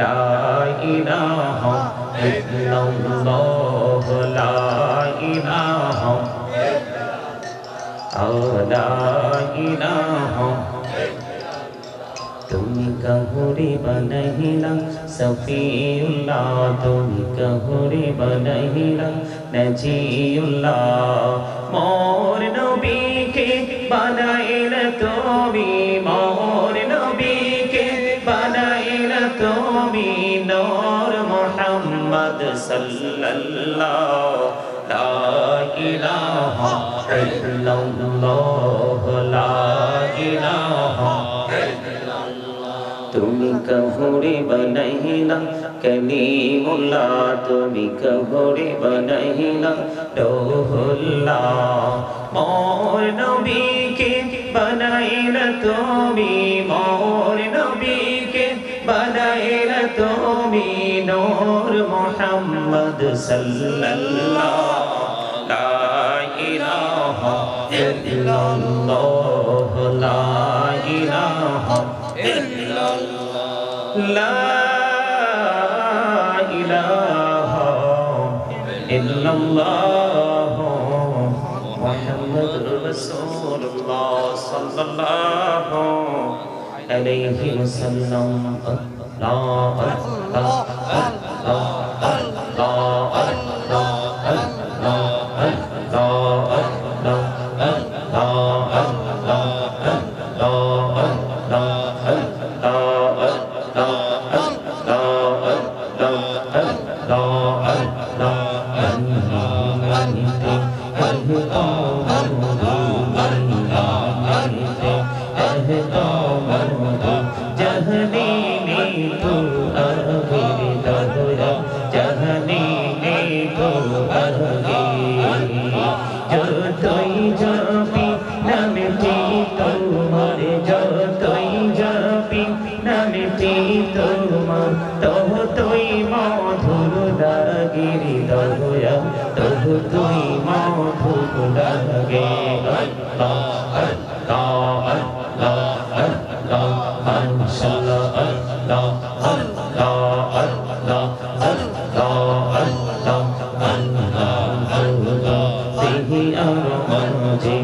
লা ইলাহা ইল্লাল্লাহ লা ইলাহা লা ইলাহা। তুমি কহুরে বনহিলা সফিউল্লাহ তুমি কহুরে বনহিলা নজিউল্লাহ। মোর নবীকে বানাইল তুমি, মোর illallah la ilaha illallah la ilaha তুমি কহুরে বনাইলা, কলিমুল্লাহ, তুমি কহুরে বনাইলা, রহুল্লাহ মোর নবীকে বনাইলা তুমি মোর তুমি নূর মোহাম্মদ সাল্লাল্লাহ, লা ইলাহা ইল্লাল্লাহ, লা ইলাহা ইল্লাল্লাহ, লা ইলাহা ইল্লাল্লাহ, মুহাম্মদুর রাসূলুল্লাহ আলাইহি ওয়াসাল্লাম। 然后，然后。আর মাঝে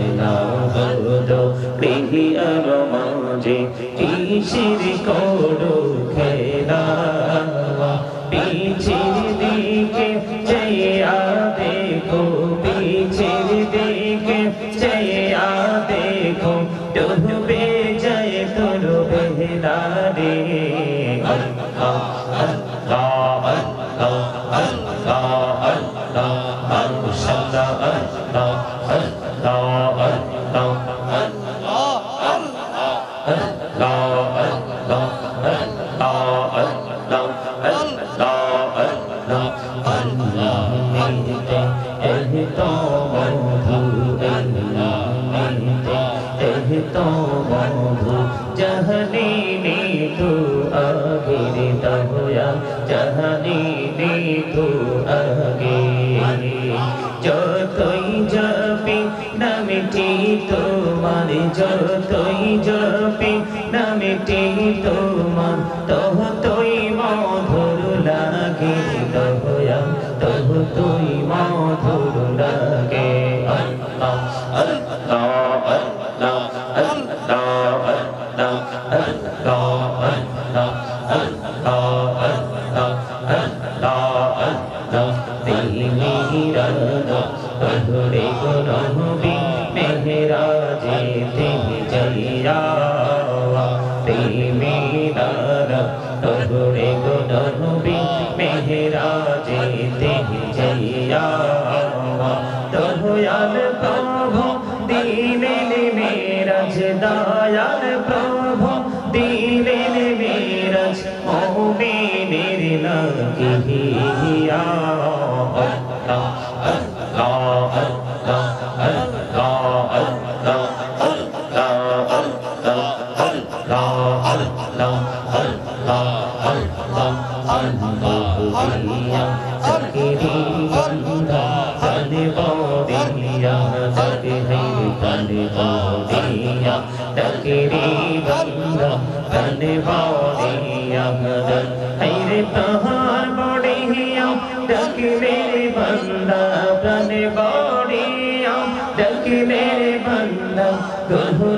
এলা হলো বিহি আর মাঝে কিসির করো খেলা পিছির দিকে চেয়া দেখো পিছির দিকে চেয়া দেখো ডুবে যায় তোর বেহলা রে जहनी ने तू आगे दहोया जहनी ने तू आगे যতই যাবি নামটি তোমার যতই যাবি নামটি তোমার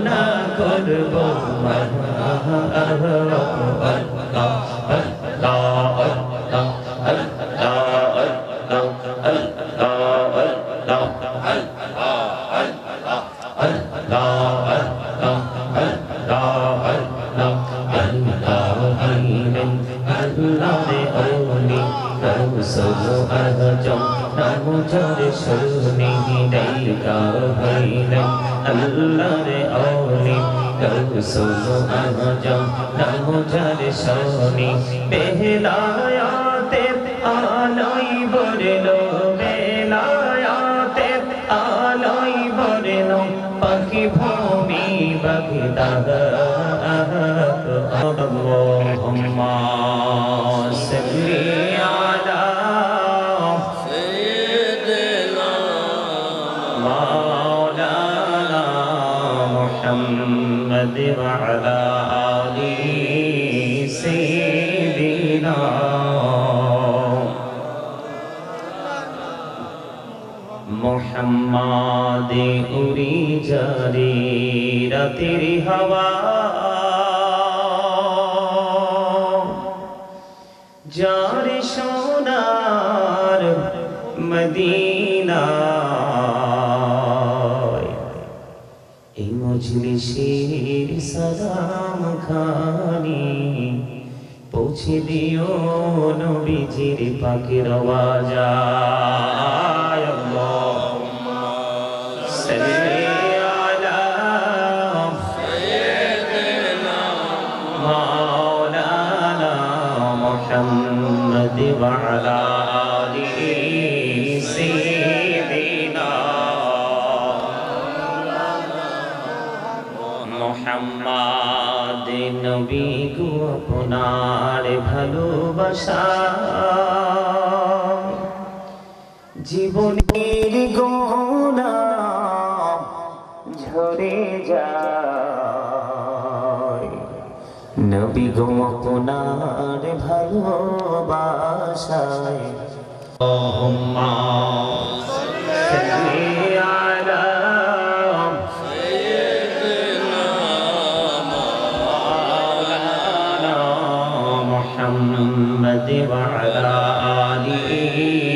গহনা করব আওলি কৌসুল আজম নামো যার সোনি বেহলায়াতে আলোই বরলো বেলায়াতে আলোই বরলো পাখি ভূমি বগদা محمد وعلى آل سيدنا মোহাম্মদ উড়ি জারি রাতের হাওয়া যার সোনার মদিনা এই মজলিসের সালাম খানি পৌঁছে দিও নবীজির পাখির আওয়াজায় ভালোবাসা। জীবনের গোনা ঝরে যায়। নবী গো আপনার ভালোবাসায়। محمد وعلى آله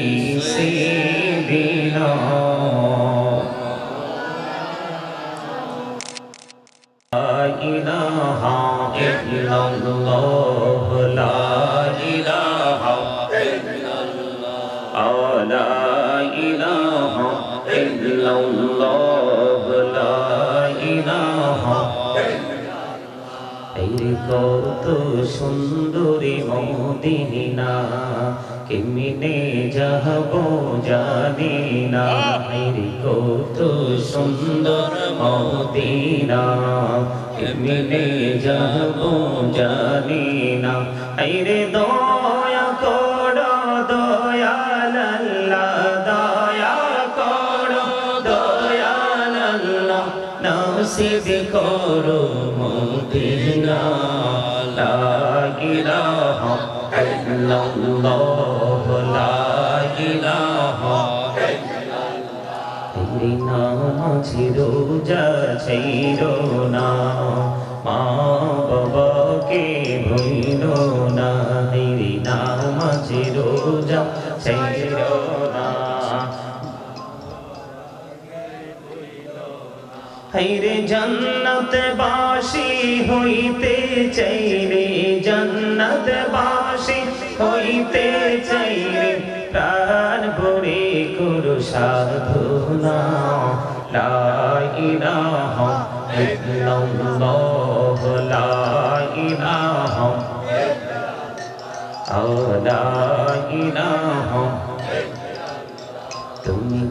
কত সুন্দরী মদিনা, কেমিনে যাহব জানি না। কত সুন্দর মদিনা, কেমিনে যাহব জানি না। এই রে নসিব করো মদিনা লা ইলাহা ইল্লাল্লাহ লা ইলাহা যা ছিরো না, মা বাবাকে ভইল না। নাম ছিরো যা হাইরে জান্নাত বাসি হইতে চাইরে জান্নাত বাসি হইতে চাইরে প্রাণ ভরে করু সাধনা, লা ইলাহা ইল্লাল্লাহ, লা ইলাহা লা ইলাহা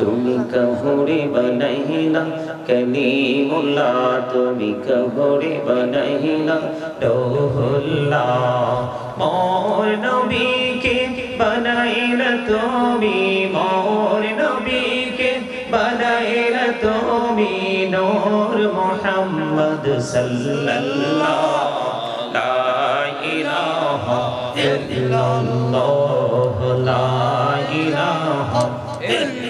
তুমি কহুরে বনাইলা কলিমুল্লা তুমি কহুরে বনাইলা। রোহুল্লা মোর নবীকে বনাইলা তুমি, মোর নবীকে বনাইলা তুমি নূর মোহাম্মদ সাল্লাল্লাহ। লা ইলাহা ইল্লাল্লাহ, লা ইলাহা ইল্লাল্লাহ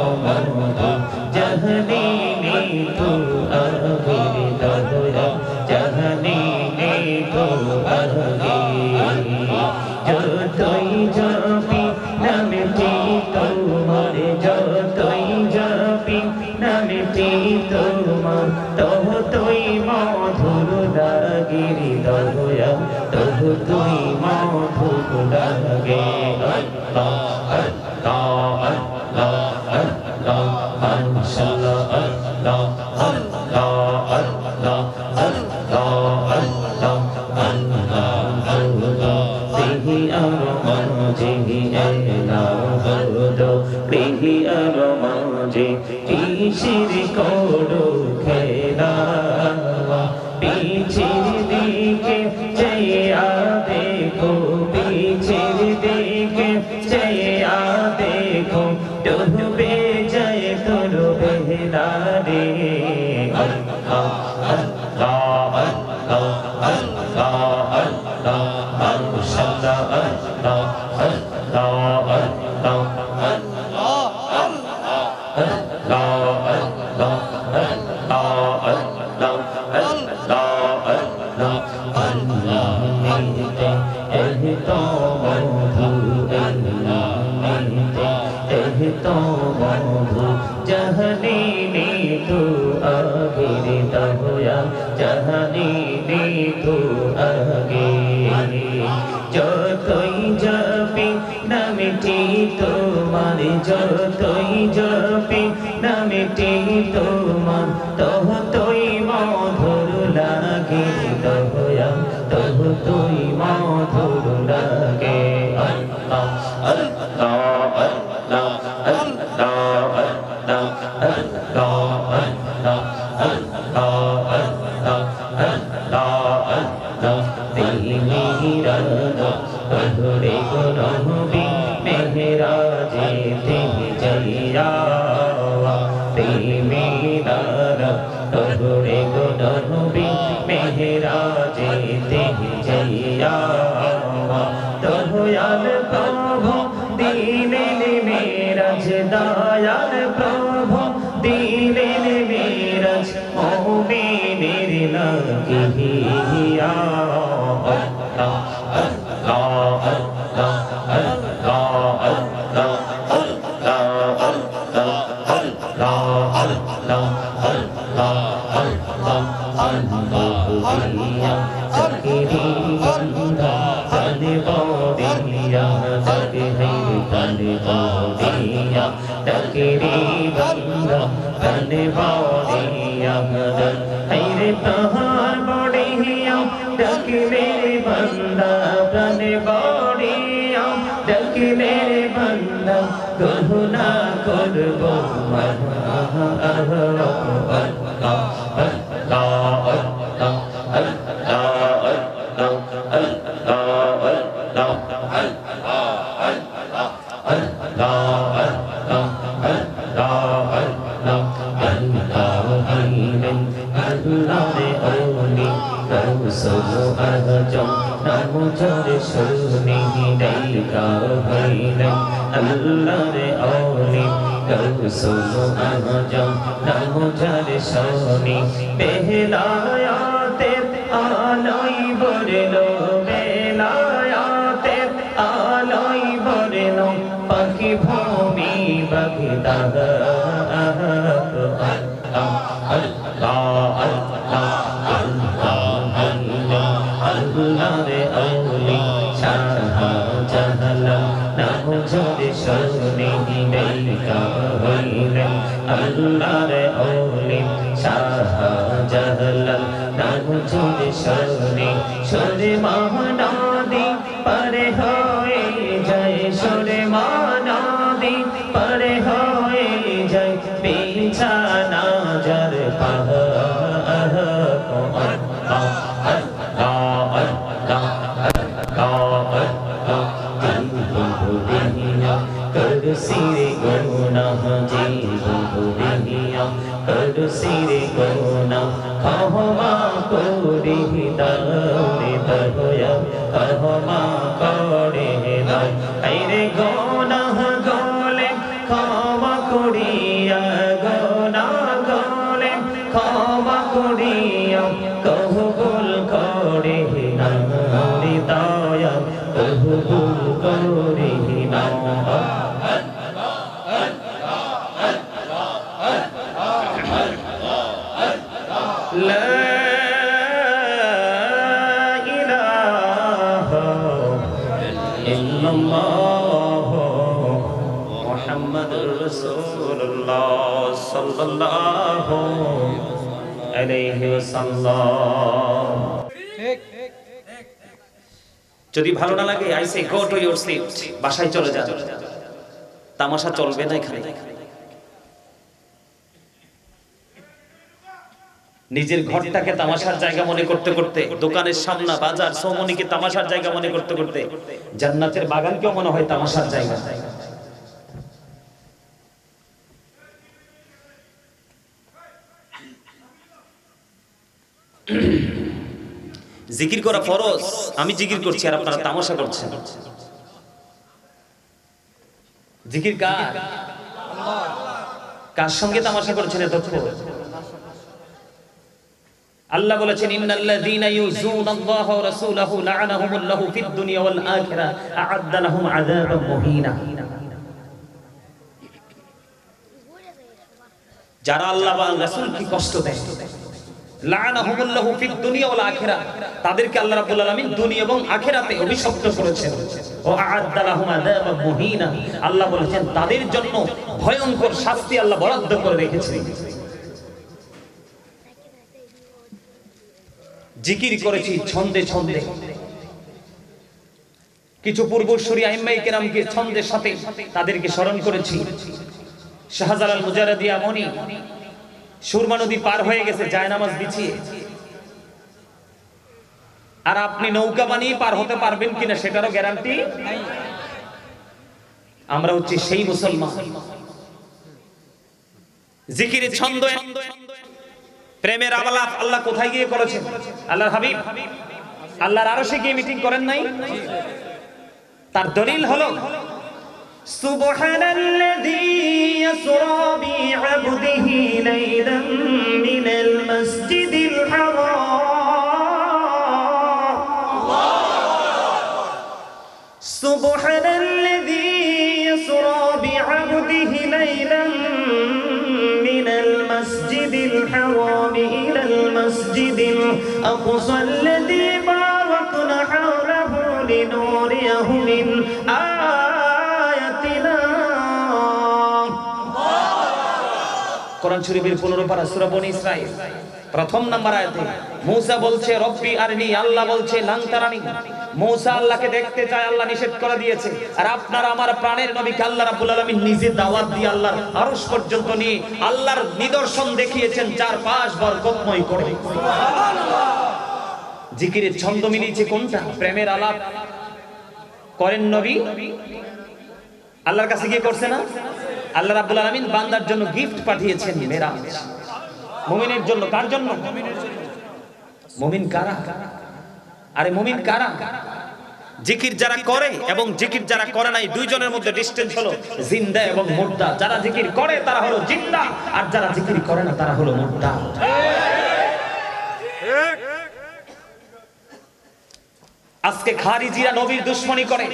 মাঝে কিসের কর তো আগে। যতই জপি নামটি তোমার যতই জপি নামটি তোমার Allah কৌসুম আজম নাম যার শনি। বেলায়াতে আলোই বরলো বেলায়াতে আলোই বরলো পাখি ভূমি বগদা নাম জোরে শোনে বেকা হইলেন আল্লাহ রে আউলি শাহজাহান নাম জোরে শোনে শোনে মহানাদি করিয়া কবুল করে না দয়া কবুল যদি ভালো না লাগে I go to your seat বাসায় চলে যান। তামাশা চলবে না এখানে। নিজের ঘরটাকে তামাশার জায়গা মনে করতে করতে, দোকানের সামনা, বাজার, সৌমনিকে তামাশার জায়গা মনে করতে করতে, জান্নাতের বাগান কেউ মনে হয় তামাশার জায়গা। জিকির করা ফরজ, আমি জিকির করছি আর আপনারা তামাশা করছেন। জিকির কার? কার সঙ্গে তামাশা করছেন এতক্ষণ? আল্লাহ বলেছেন, ইন্নাল্লাযীনা ইউযুনাল্লাহা ওয়া রাসূলাহু লা'আনাহুমুল্লাহু ফিদ দুনিয়া ওয়াল আখিরা, আ'আদ্দা লাহুম আযাবান মুহিনা। যারা আল্লাহ বা রাসূল কি কষ্ট দেয়? তাদের জন্য ভয়ঙ্কর শাস্তি আল্লাহ বরাদ্দ করে জিকির করেছি ছন্দে ছন্দে। কিছু পূর্বসূরি আইম্মাই কেরামকে ছন্দের সাথে তাদেরকে স্মরণ করেছি। শাহজালাল মুজারাদিয়া মনি সুরমা নদী পার হয়ে গেছে জায়নামাজ বিছিয়ে। আর আপনি নৌকা বানিয়ে পার হতে পারবেন কিনা সেটারও গ্যারান্টি আমরা হচ্ছি সেই মুসলমান। জিকিরের ছন্দ প্রেমের আলাপ আল্লাহ কোথায় গিয়ে করেছেন? আল্লাহর হাবিব, আল্লাহর আরও সে গিয়ে মিটিং করেন নাই? তার দলিল হলো سبحان الذي يسرى بعبده ليلا من المسجد الحرام. سبحان الذي يسرى بعبده ليلا من المسجد الحرام إلى المسجد الأقصى الذي باركنا حوله لنوريه من آياتنا শরীফের 15 পারা সূরা বনি ইসরাইল প্রথম নাম্বার আয়াতে, মূসা বলছে, রব্বি আরনি। আল্লাহ বলছে লাংতারানি মূসা আল্লাহকে দেখতে চায়, আল্লাহ নিষেধ করে দিয়েছে। আর আপনারা আমার প্রাণের নবীকে আল্লাহ রাব্বুল আলামিন নিজে দাওয়াত দিয়ে আল্লাহর আরশ পর্যন্ত নিয়ে আল্লাহর নিদর্শন দেখিয়েছেন চার পাঁচ বরকতময় করে। জিকিরের ছন্দ মিলিয়েছে কোনটা? প্রেমের আলাপ করেন নবী? আল্লাহর কাছে গিয়ে করছে না? আল্লাহ রাব্বুল আলামিন বান্দার জন্য গিফট পাঠিয়েছেন মেরাজ। মুমিনের জন্য কার জন্য? মুমিন কারা? আরে মুমিন কারা? জিকির যারা করে এবং জিকির যারা করে নাই, দুইজনের মধ্যে ডিস্টেন্স হলো জিন্দা এবং মুর্দা। যারা জিকির করে, তারা হলো জিন্দা। আর যারা জিকির করে না, তারা হলো মুর্দা। আজকে খারিজিরা নবীর দুশ্মনী করে।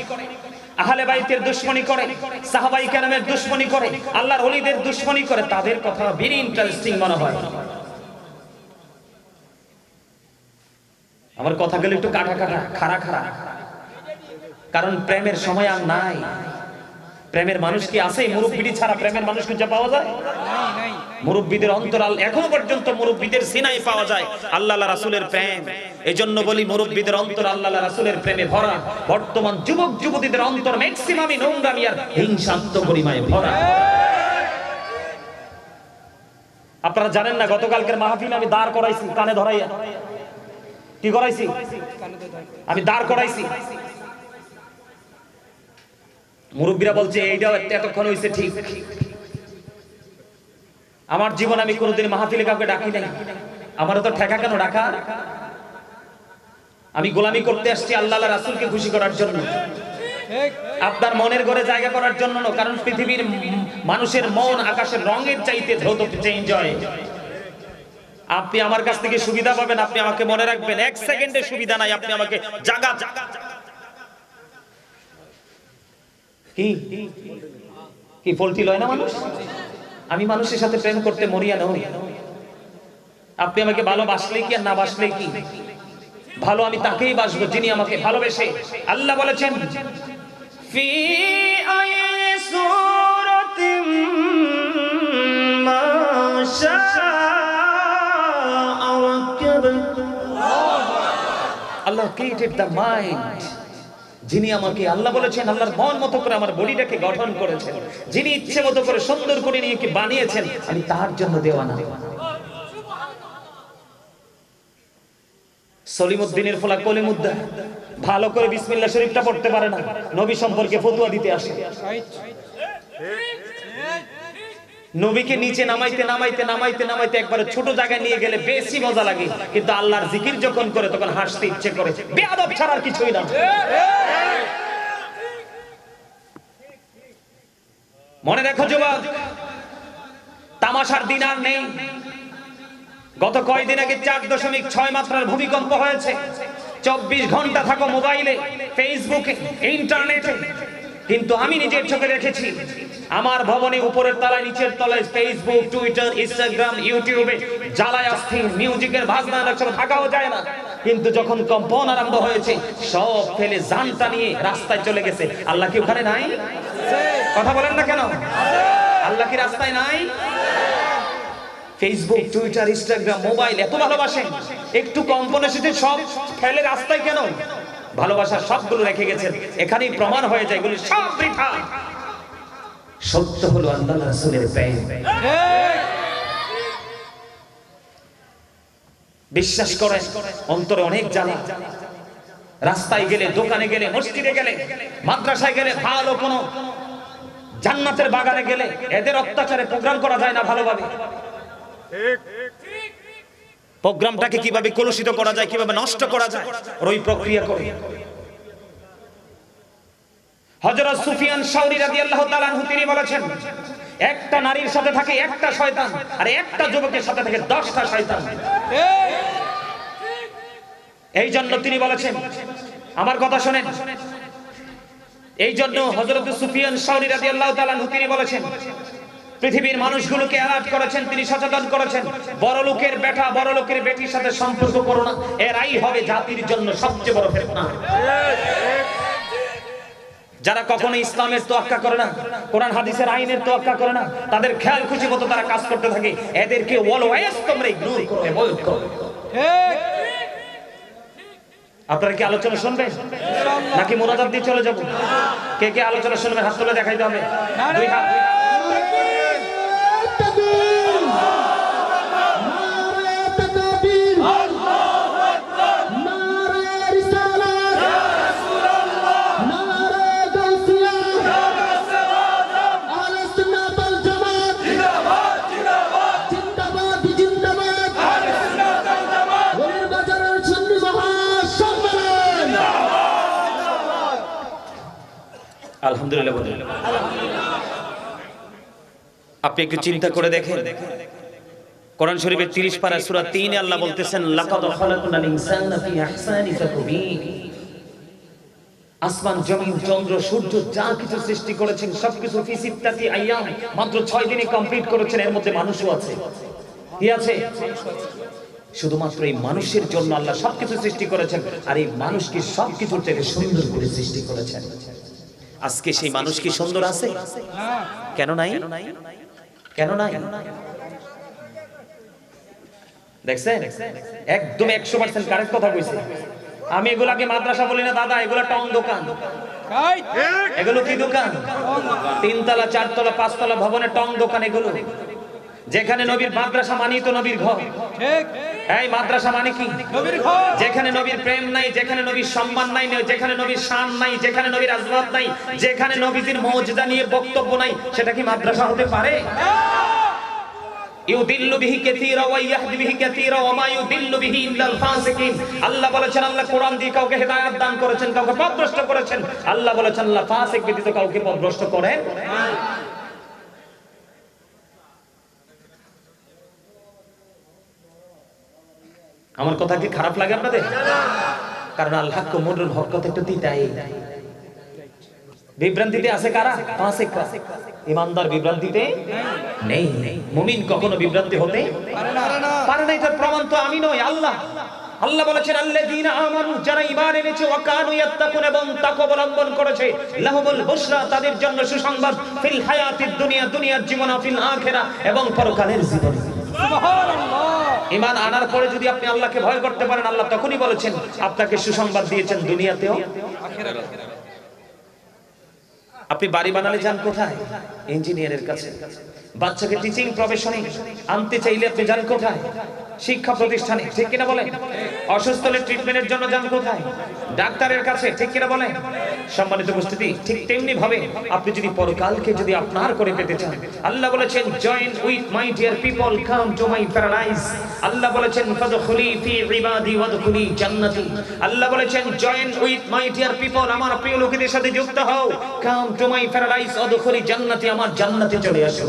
আহলে বাইতের দুশ্মনী করে, সাহাবাই কেরামের দুশ্মনী করে, আল্লাহর ওলিদের দুশ্মনী করে, তাদের কথা ভেরি ইন্টারেস্টিং মনে হয়। আমার কথাগুলো একটু কাটা কাটা, খাড়া খাড়া। কারণ প্রেমের সময় আর নাই। প্রেমের মানুষ কি আছে? মুরব্বিটি ছাড়া প্রেমের মানুষ খুঁজে পাওয়া যায়? মুরব্বীদের অন্তরাল এখনও পর্যন্ত মুরব্বীদের সিনাই পাওয়া যায়। আল্লাহ রাসুলের প্রেম। এই জন্য বলি মুরব্বীদের অন্তর আল্লাহ রাসুলের প্রেমে ভরা। বর্তমান যুবক যুবতীদের অন্তর ম্যাক্সিমামই নোংরামি আর হিংসাত্ম পরিমাণে ভরা। আপনারা জানেন না, গতকালকের মাহফিল আমি দাঁড় করাইছি, কানে ধরাইয়া। কি করাইছি? আমি দাঁড় করাইছি। মুরব্বীরা বলছে, এইটাও এতক্ষণ হয়েছে ঠিক। আমার জীবন আমি কোনোদিন মাহফিলে কাউকে ডাকি নাই। আমারও তো ঠেকা কেন ডাকা? আমি গোলামি করতে আসছি আল্লাহ রাসুলকে খুশি করার জন্য। আপনার মনের ঘরে জায়গা করার জন্য না, কারণ পৃথিবীর মানুষের মন আকাশের রঙের চাইতে দ্রুত চেঞ্জ হয়। আপনি আমার কাছ থেকে সুবিধা পাবেন আপনি আমাকে মনে রাখবেন এক সেকেন্ডের সুবিধা নাই আপনি আমাকে জাগা জাগা কি? কি পোল্ট্রি লয় না মানুষ? আমি মানুষের সাথে প্রেম করতে মরিয়া নই। আপনি আমাকে ভালোবাসলে কি আর না বাসলে কি? ভালো আমি তাকেই বাসবো যিনি আমাকে ভালোবেসে। আল্লাহ বলেছেন ফি সুরতিম Allah created the mind. যিনি আমাকে আল্লাহ বলেছেন, আল্লাহর মন মতো করে আমার বডিটাকে গঠন করেছেন। যিনি ইচ্ছে মতো করে সুন্দর করে নিয়ে বানিয়েছেন, আমি তার জন্য দেওয়া না সলিমুদ্দিনের ফলা কলিমুদ্দা। ভালো করে বিসমিল্লাহ শরীফটা পড়তে পারে না। নবী সম্পর্কে ফতুয়া দিতে আসে। নবীকে নিচে নামাইতে নামাইতে নামাইতে নামাইতে একবারে ছোট জায়গায় নিয়ে গেলে বেশি মজা লাগে। কিন্তু আল্লাহর জিকির যখন করে, তখন হাসতে ইচ্ছে করে। বেয়াদব ছাড়ার কিছুই না। মনে রেখো যুবক, তামাশার দিন আর নেই। গত কয়দিন আগে চার দশমিক ছয় মাত্রার ভূমিকম্প হয়েছে। চব্বিশ ঘণ্টা থাকো মোবাইলে, ফেসবুকে, ইন্টারনেটে। কিন্তু আমি নিজের চোখে দেখেছি। আমার ভবনে উপরের তলায়, নিচের তলায় ফেসবুক টুইটার ইনস্টাগ্রাম ইউটিউবে জ্বালায় অস্থির মিউজিকের ভাজনা সব থাকাও যায় না। কিন্তু যখন কম্পন আরম্ভ হয়েছে, সব ফেলে জানটা নিয়ে রাস্তায় চলে গেছে। আল্লাহ কি ওখানে নাই? কথা বলেন না কেন? আল্লাহ কি রাস্তায় নাই? ফেসবুক টুইটার ইনস্টাগ্রাম মোবাইল এত ভালোবাসেন। একটু কম্পন এসেছে, সব ফেলে রাস্তায় কেন? ভালোবাসা সবগুলো রেখে গেছেন। এখানেই প্রমাণ হয়ে যায় এগুলো সব বৃথা। সত্য হলো আল্লাহ রাসূলের প্রেম। বিশ্বাস করেন, অন্তরে অনেক জ্বালা। রাস্তায় গেলে, দোকানে গেলে, মসজিদে গেলে, মাদ্রাসায় গেলে, ভালো কোনো জান্নাতের বাগানে গেলে, এদের অত্যাচারে প্রোগ্রাম করা যায় না ভালোভাবে। প্রোগ্রামটাকে কীভাবে কলুষিত করা যায় কীভাবে নষ্ট করা যায় ওর ওই প্রক্রিয়া করে। হযরত সুফিয়ান শাওরি রাদিয়াল্লাহু তাআলা তিনি বলেছেন একটা নারীর সাথে থাকে একটা শয়তান আর একটা যুবকের সাথে থাকে 10টা শয়তান। এই জন্য তিনি বলেছেন আমার কথা শুনেন। এই জন্য হযরত সুফিয়ান শাওরি রাদিয়াল্লাহু তাআলা তিনি বলেছেন পৃথিবীর মানুষগুলোকে অ্যালার্ট করেছেন, তিনি সচেতন করেছেন। বড় লোকের বেটা, বড় লোকের বেটির সাথে সম্পর্ক করো না। এরাই হবে জাতির জন্য সবচেয়ে বড় ফেতনা। যারা কখনো ইসলামের তোয়াক্কা করে না, কোরআন, হাদিসের আইনের তোয়াক্কা করে না, তাদের খেয়াল খুশি মতো তারা কাজ করতে থাকে। এদেরকে অলওয়েজ তোমরা ইগনোর করো অ্যাভয়েড করো। আপনারা কি আলোচনা শুনবেন? নাকি মোনাজাত দিয়ে চলে যাব? কে কে আলোচনা শুনবেন? হাত তুলে দেখাইতে হবে। দুই হাত। আলহামদুলিল্লাহ আপনি একটু চিন্তা করে দেখেন। কোরআন শরীফের 30 পারা সূরা 3 এ আল্লাহ বলতেছেন আসমান, জমিন, চন্দ্র, সূর্য, যা কিছু সৃষ্টি করেছেন, সবকিছু ফি আইয়াম মাত্র 6 দিনে কমপ্লিট করেছেন, এর মধ্যে মানুষও আছে। কি আছে? শুধুমাত্র এই মানুষের জন্য আল্লাহ সবকিছু সৃষ্টি করেছেন, আর এই মানুষকে সবকিছুর থেকে সুন্দর করে সৃষ্টি করেছেন? আজকে সেই মানুষ কি সুন্দর আছে? কেন নাই? কেন নাই? দেখছেন? একদম একশো পার্সেন্ট কারেক্ট কথা কইছে। আমি এগুলাকে মাদ্রাসা বলি না দাদা এগুলা টং দোকান। এগুলো কি দোকান? তিনতলা চারতলা পাঁচতলা ভবনের টং দোকান এগুলো। যেখানে নবীর মাদ্রাসা মানি তো নবীর ঘর। এই মাদ্রাসা মানে কি? যেখানে নবীর প্রেম নাই যেখানে নবীর সম্মান নাই যেখানে নবীর শান নাই যেখানে নবীর আজবাব নাই যেখানে নবীজির মর্যাদা নিয়ে বক্তব্য নাই সেটা কি মাদ্রাসা হতে পারে? আল্লাহ বলেছেন আল্লাহ কোরআন দিয়ে কাউকে হেদায়েত দান করেছেন কাউকে পথভ্রষ্ট করেছেন। আল্লাহ বলেছেন আল্লাহ ফাসিক ব্যতীত কাউকে পথভ্রষ্ট করেন আমার কথা কি খারাপ লাগে আপনাদের? কারণ আল্লাহ কুমরুল হরকত একটু তিতাই বিভ্রান্তিতে আছে কারা? ফাসিক ইমানদার বিভ্রান্তিতে নেই। মুমিন কখনো বিভ্রান্তি হতে পারে না। এটার প্রমাণ তো আমি নই, আল্লাহ। আল্লাহ বলেছেন, আল্লাযীনা আমানু যারা ঈমান এনেছে ওয়া কানু ইয়াত্তাকুন এবং তাকওয়া অবলম্বন করেছে, লাহুমুল বুশরা তাদের জন্য সুসংবাদ, ফিল হায়াতিদ দুনিয়া দুনিয়ার জীবন, ফিল আখিরা এবং পরকালের জীবন। ইমান আনার পরে যদি আপনি আল্লাহকে ভয় করতে পারেন, আল্লাহ তখনই বলেছেন, আপনাকে সুসংবাদ দিয়েছেন দুনিয়াতেও। আপনি বাড়ি বানালে যান কোথায়? ইঞ্জিনিয়ারের কাছে। বাচ্চাকে টিচিং প্রফেশনে আনতে চাইলে আপনি যান কোথায়? শিক্ষা প্রতিষ্ঠানে, ঠিক কিনা বলেন? অসুস্থ হলে ট্রিটমেন্টের জন্য যান কোথায়? ডাক্তারের কাছে, ঠিক কিনা বলেন? সম্মানিত উপস্থিতি, ঠিক তেমনি ভাবে আপনি যদি পরকালকে যদি আপনার করে পেতে চান, আল্লাহ বলেছেন join with my dear people come to my paradise Allah বলেছেন ফাদখুলি ফি ইবাদি ওয়াদখুলি জান্নাতি আল্লাহ বলেছেন join with my dear people আমার প্রিয় লোকেদের সাথে যুক্ত হও। কাম টু মাই প্যারাডাইস ওয়াদখুলি জান্নাতি, আমার জান্নাতে চলে আসো।